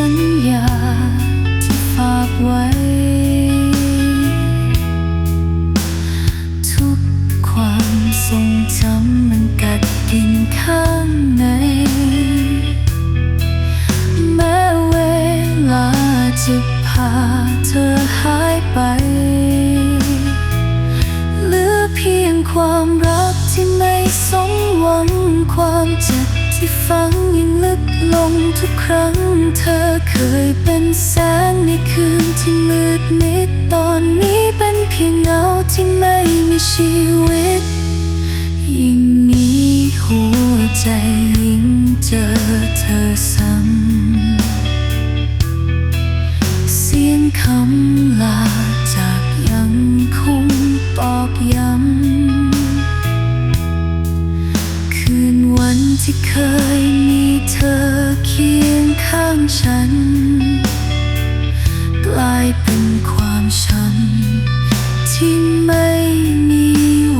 สัญญาฝากไว้ ทุกความทรงจำมันกัดกินข้งใน แม้เวลาจะพาเธอหายไปหลือเพียงความรักที่ไม่สมหวังความเจ็บที่ฝัง ทุกครั้งเธอเคยเป็นแสงในคืนที่มืดมิดตอนนี้เป็นเพียงเงาที่ไม่มีชีวิต ยิ่งหนี้หัวใจยิ่งเจอเธอซ้ำเสียงคำลาจากยังคงตอกย้ำคืนวันที่เคยมีเธอ ข้างฉัน กลายเป็นความช้ำที่ไม่มี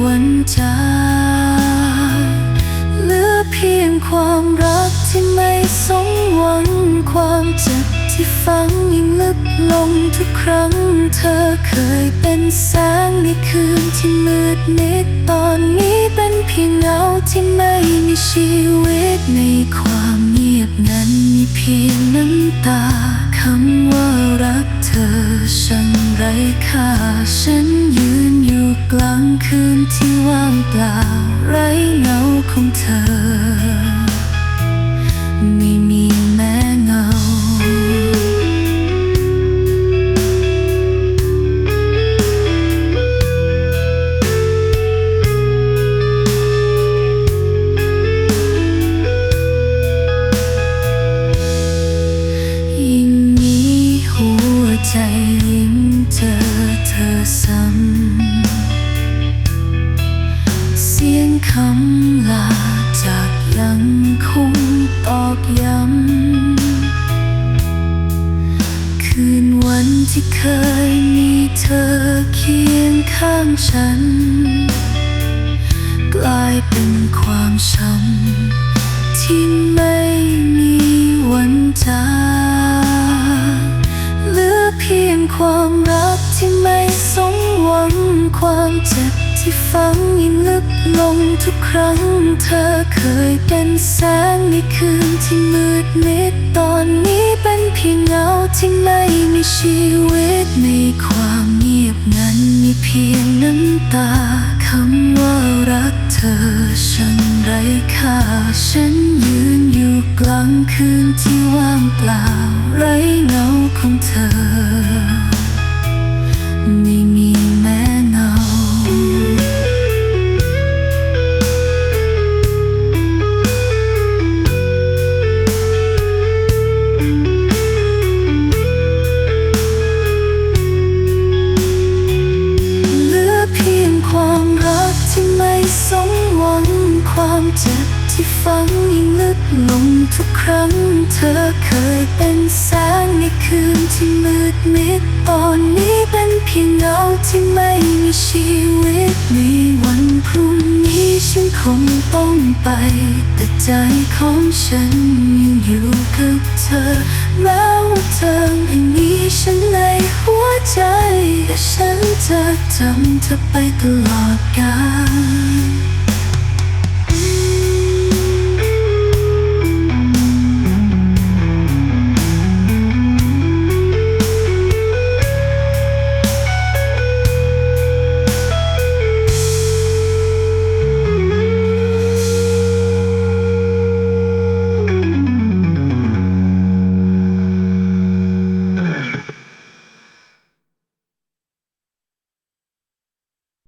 วันจางเหลือเพียงความรักที่ไม่สมหวังความเจ็บที่ฝังยิ่งลึกลงทุกครั้ง เธอเคยเป็นแสงในคืนที่มืดมิดตอนนี้เป็นเพียงเงาที่ไม่มีชีวิตในความ บนั้นมีเพียงน้ำตาคำว่ารักเธอช่างไร้ค่าฉันยืนอยู่กลางคืนที่ว่างเปล่า ไร้เงาของเธอ คำลาจากยังคงตอกย้ำ คืนวันที่เคยมีเธอเคียงข้างฉัน กลายเป็นความช้ำที่ไม่มีวันจางเหลือเพียงความรักที่ไม่สมหวังความเจ็บ ที่ฝังยิ่งลึกลงทุกครั้ง เธอเคยเป็นแสงในคืนที่มืดมิดตอนนี้เป็นเพียงเงาที่ไม่มีชีวิตในความเงียบนั้นมีเพียงน้ำตาคำว่ารักเธอช่างไร้ค่าฉันยืนอยู่กลางคืนที่ว่างเปล่าไร ความรักที่ไม่สมหวัง ความเจ็บที่ฝังยิ่งลึกลงทุกครั้ง เธอเคยเป็นแสงในคืนที่มืดมิด ตอนนี้เป็นเพียงเงาที่ไม่มีชีวิตในวันพรุ่งนี้ฉันคงต้องไป แต่ใจของฉันยังอยู่กับเธอแม้ว ใจและฉันจะจำเธอไปตลอดกาล